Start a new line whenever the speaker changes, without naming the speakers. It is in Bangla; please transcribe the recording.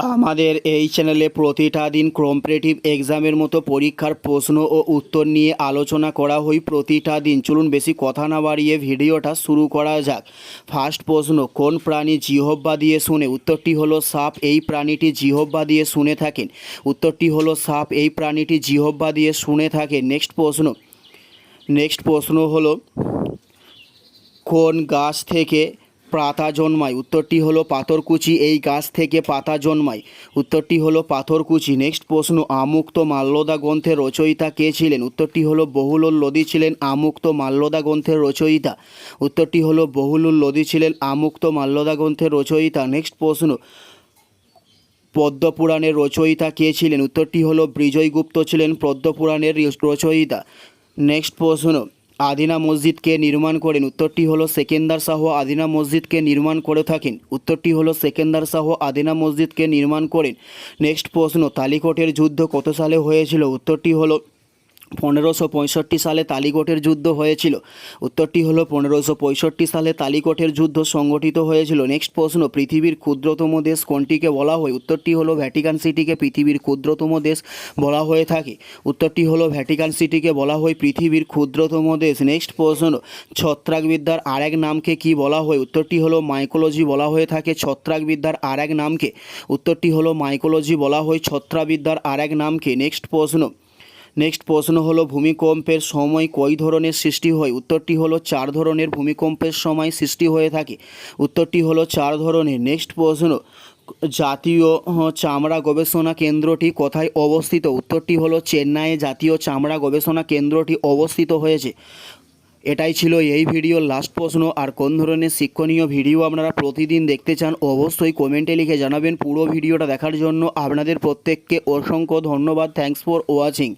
আমাদের এই চ্যানেলে প্রতিটা দিন কম্পারেটিভ এক্সামের মতো পরীক্ষার প্রশ্ন ও উত্তর নিয়ে আলোচনা করা হয় প্রতিটা দিন। চলুন বেশি কথা না বাড়িয়ে ভিডিওটা শুরু করা যাক। ফার্স্ট প্রশ্ন, কোন প্রাণী জিহব্বা দিয়ে শুনে? উত্তরটি হলো সাপ। এই প্রাণীটি জিহব্বা দিয়ে শুনে থাকেন। উত্তরটি হলো সাপ। এই প্রাণীটি জিহব্বা দিয়ে শুনে থাকে নেক্সট প্রশ্ন নেক্সট প্রশ্ন হলো, কোন গাছ থেকে পাতা জন্মায়। উত্তরটি হলো পাথরকুচি, এই গাছ থেকে পাতা জন্মায়। উত্তরটি হলো পাথরকুচি। নেক্সট প্রশ্ন, আমুক্ত মাল্যদা গ্রন্থের রচয়িতা কে ছিলেন? উত্তরটি হলো বহুলুল লোদি ছিলেন আমুক্ত মাল্যদা গ্রন্থের রচয়িতা। উত্তরটি হলো বহুলুল লোদি ছিলেন আমুক্ত মাল্যদা গ্রন্থের রচয়িতা। নেক্সট প্রশ্ন, পদ্মপুরাণের রচয়িতা কে ছিলেন? উত্তরটি হলো বিজয়গুপ্ত ছিলেন পদ্মপুরাণের রচয়িতা। নেক্সট প্রশ্ন আদিনা মসজিদকে নির্মাণ করেন। উত্তরটি হলো সেকেন্দার শাহ আদিনা মসজিদকে নির্মাণ করে থাকেন। উত্তরটি হলো সেকেন্দার শাহ আদিনা মসজিদকে নির্মাণ করেন। নেক্সট প্রশ্ন, তালিকোটের যুদ্ধ কত সালে হয়েছিল? উত্তরটি হলো পনেরোশো পঁয়ষট্টি সালে তালিকোটের যুদ্ধ হয়েছিল। উত্তরটি হলো পনেরোশো পঁয়ষট্টি সালে তালিকোটের যুদ্ধ সংগঠিত হয়েছিল। নেক্সট প্রশ্ন, পৃথিবীর ক্ষুদ্রতম দেশ কোনটিকে বলা হয়? উত্তরটি হলো ভ্যাটিকান সিটিকে পৃথিবীর ক্ষুদ্রতম দেশ বলা হয়ে থাকে। উত্তরটি হলো ভ্যাটিকান সিটিকে বলা হয় পৃথিবীর ক্ষুদ্রতম দেশ। নেক্সট প্রশ্ন, ছত্রাকবিদ্যার আরেক নামকে কি বলা হয়? উত্তরটি হলো মাইকোলজি বলা হয়ে থাকে ছত্রাকবিদ্যার আরেক নামকে। উত্তরটি হলো মাইকোলজি বলা হয় ছত্রাবিদ্যার আরেক নামকে। নেক্সট প্রশ্ন নেক্সট প্রশ্ন হলো, ভূমিকম্পের সময় কই ধরনের সৃষ্টি হয়? উত্তরটি হলো, চার ধরনের ভূমিকম্পের সময় সৃষ্টি হয়ে থাকে। উত্তরটি হলো, চার ধরনের। নেক্সট প্রশ্ন, জাতীয় চামড়া গবেষণা কেন্দ্রটি কোথায় অবস্থিত? উত্তরটি হলো, চেন্নাইয়ে জাতীয় চামড়া গবেষণা কেন্দ্রটি অবস্থিত হয়েছে। এটাই ছিল এই ভিডিওর লাস্ট প্রশ্ন। আর কোন ধরনের শিক্ষণীয় ভিডিও আপনারা প্রতিদিন দেখতে চান, অবশ্যই কমেন্টে লিখে জানাবেন। পুরো ভিডিওটা দেখার জন্য আপনাদের প্রত্যেককে অসংখ্য ধন্যবাদ। Thanks for watching